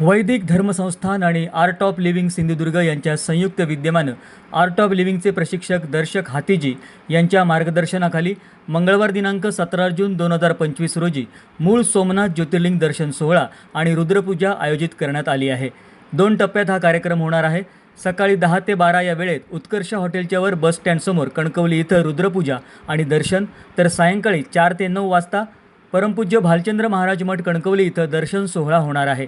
वैदिक धर्मसंस्थान आणि art of living Sindhudurg यांच्या संयुक्त विद्यमानं आर्ट ऑफ लिव्हिंगचे प्रशिक्षक दर्शक हातीजी यांच्या मार्गदर्शनाखाली मंगळवार दिनांक सतरा जून दोन हजार पंचवीस रोजी मूळ सोमनाथ ज्योतिर्लिंग दर्शन सोहळा आणि रुद्रपूजा आयोजित करण्यात आली आहे. दोन टप्प्यात हा कार्यक्रम होणार आहे. सकाळी दहा ते बारा या वेळेत उत्कर्ष हॉटेलच्या वर बस स्टँडसमोर कणकवली इथं रुद्रपूजा आणि दर्शन तर सायंकाळी चार ते नऊ वाजता परमपूज्य भालचंद्र महाराज मठ कणकवली इथं दर्शन सोहळा होणार आहे.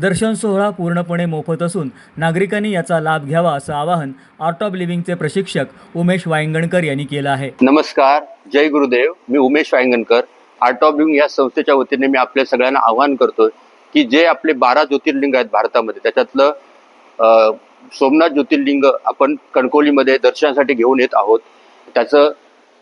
दर्शन सोहळा पूर्णपणे मोफत असून नागरिकांनी याचा लाभ घ्यावा असं आवाहन आर्ट ऑफ लिव्हिंगचे प्रशिक्षक उमेश वायंगणकर यांनी केलं आहे. नमस्कार जय गुरुदेव. मी Umesh Wayangankar. Art of Living या संस्थेच्या वतीने मी आपल्या सगळ्यांना आवाहन करतोय की जे आपले बारा ज्योतिर्लिंग आहेत भारतामध्ये त्याच्यातलं सोमनाथ ज्योतिर्लिंग आपण कणकवलीमध्ये दर्शनासाठी घेऊन येत आहोत. त्याचं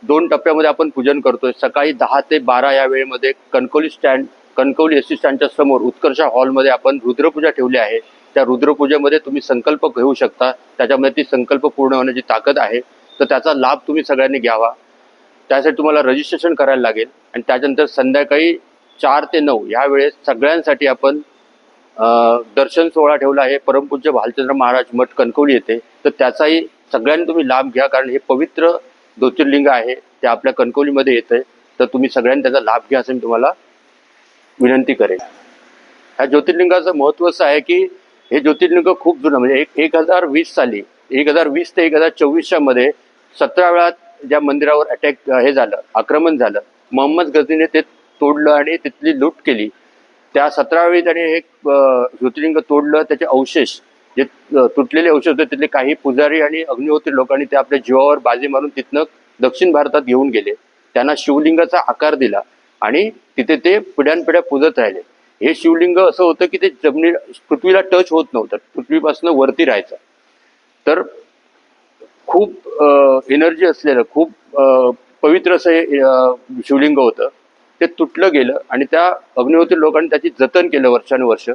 दोन टप्प्यामध्ये आपण पूजन करतोय. सकाळी दहा ते बारा या वेळेमध्ये कणकवली स्टँड कणकवली एस स्टँडच्या समोर उत्कर्ष हॉलमध्ये आपण रुद्रपूजा ठेवली आहे. त्या रुद्रपूजेमध्ये तुम्ही संकल्प घेऊ शकता. त्याच्यामध्ये ती संकल्प पूर्ण होण्याची ताकद आहे. तर त्याचा लाभ तुम्ही सगळ्यांनी घ्यावा. त्यासाठी तुम्हाला रजिस्ट्रेशन करायला लागेल. आणि त्याच्यानंतर संध्याकाळी चार ते नऊ या वेळेस सगळ्यांसाठी आपण दर्शन सोहळा ठेवला आहे. परमपूज्य भालचंद्र महाराज मठ कणकवली येथे. तर त्याचाही सगळ्यांनी तुम्ही लाभ घ्या. कारण हे पवित्र ज्योतिर्लिंग आहे. ते आपल्या कणकवलीमध्ये येतं आहे तर तुम्ही सगळ्यांनी त्याचा लाभ घ्या असं मी तुम्हाला विनंती करेन. ह्या ज्योतिर्लिंगाचं महत्त्व असं आहे की हे ज्योतिर्लिंग खूप जुनं म्हणजे एक एक हजार वीस साली एक हजार वीस ते एक हजार चोवीसच्या मध्ये सतरा वेळा ज्या मंदिरावर अटॅक हे झालं आक्रमण झालं मोहम्मद गझनीने ते तोडलं आणि तिथली लूट केली. त्या सतरा वेळी त्याने एक ज्योतिर्लिंग तोडलं त्याचे अवशेष जे तुटलेले अवशेष होते तिथले काही पुजारी आणि अग्निहोत्री लोकांनी ते आपल्या जीवावर बाजी मारून तिथनं दक्षिण भारतात घेऊन गेले. त्यांना शिवलिंगाचा आकार दिला. आणि तिथे ते पिढ्यानपिढ्या पुजत राहिले. हे शिवलिंग असं होतं की ते जमिनी पृथ्वीला टच होत नव्हतं. पृथ्वीपासून वरती राहायचं. तर खूप एनर्जी असलेलं खूप पवित्र असं हे शिवलिंग होतं. ते तुटलं गेलं आणि त्या अग्निहोत्री लोकांनी त्याची जतन केलं वर्षानुवर्ष.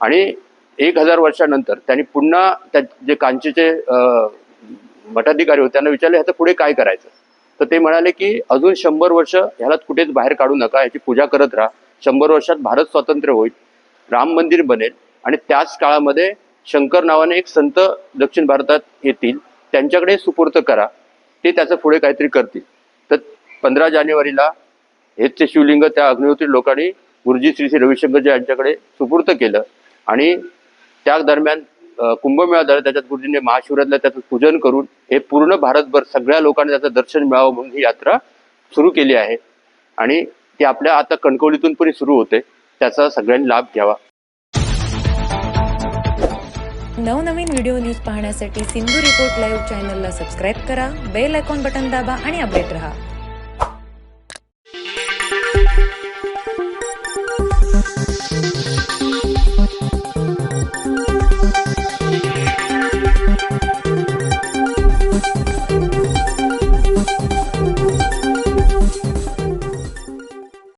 आणि एक हजार वर्षानंतर त्यांनी पुन्हा त्या जे कांचीचे मठाधिकारी होते त्यांना विचारले ह्याचं पुढे काय करायचं? तर ते म्हणाले की अजून शंभर वर्ष ह्याला कुठेच बाहेर काढू नका याची पूजा करत राहा. शंभर वर्षात भारत स्वातंत्र्य होईल राम मंदिर बनेल आणि त्याच काळामध्ये शंकर नावाने एक संत दक्षिण भारतात येतील त्यांच्याकडे सुपूर्त करा. ते त्याचं पुढे काहीतरी करतील. तर पंधरा जानेवारीला हेच ते शिवलिंग त्या अग्निहोत्री लोकांनी गुरुजी श्री श्री रविशंकरजी यांच्याकडे सुपूर्त केलं आणि त्या दरम्यान कुंभमेळा झाला त्याच्यात गुरुजींनी महाशिवरात्रीला त्याचं पूजन करून हे पूर्ण भारतभर सगळ्या लोकांना त्याचं दर्शन मिळावं म्हणून ही यात्रा सुरू केली आहे. आणि ती आपल्या आता कणकवलीतून पण सुरू होते. त्याचा सगळ्यांनी लाभ घ्यावा. नवनवीन व्हिडिओ न्यूज पाहण्यासाठी सिंधू रिपोर्ट लाईव्ह चॅनलला सबस्क्राईब करा बेल आयकॉन बटन दाबा आणि अपडेट रहा.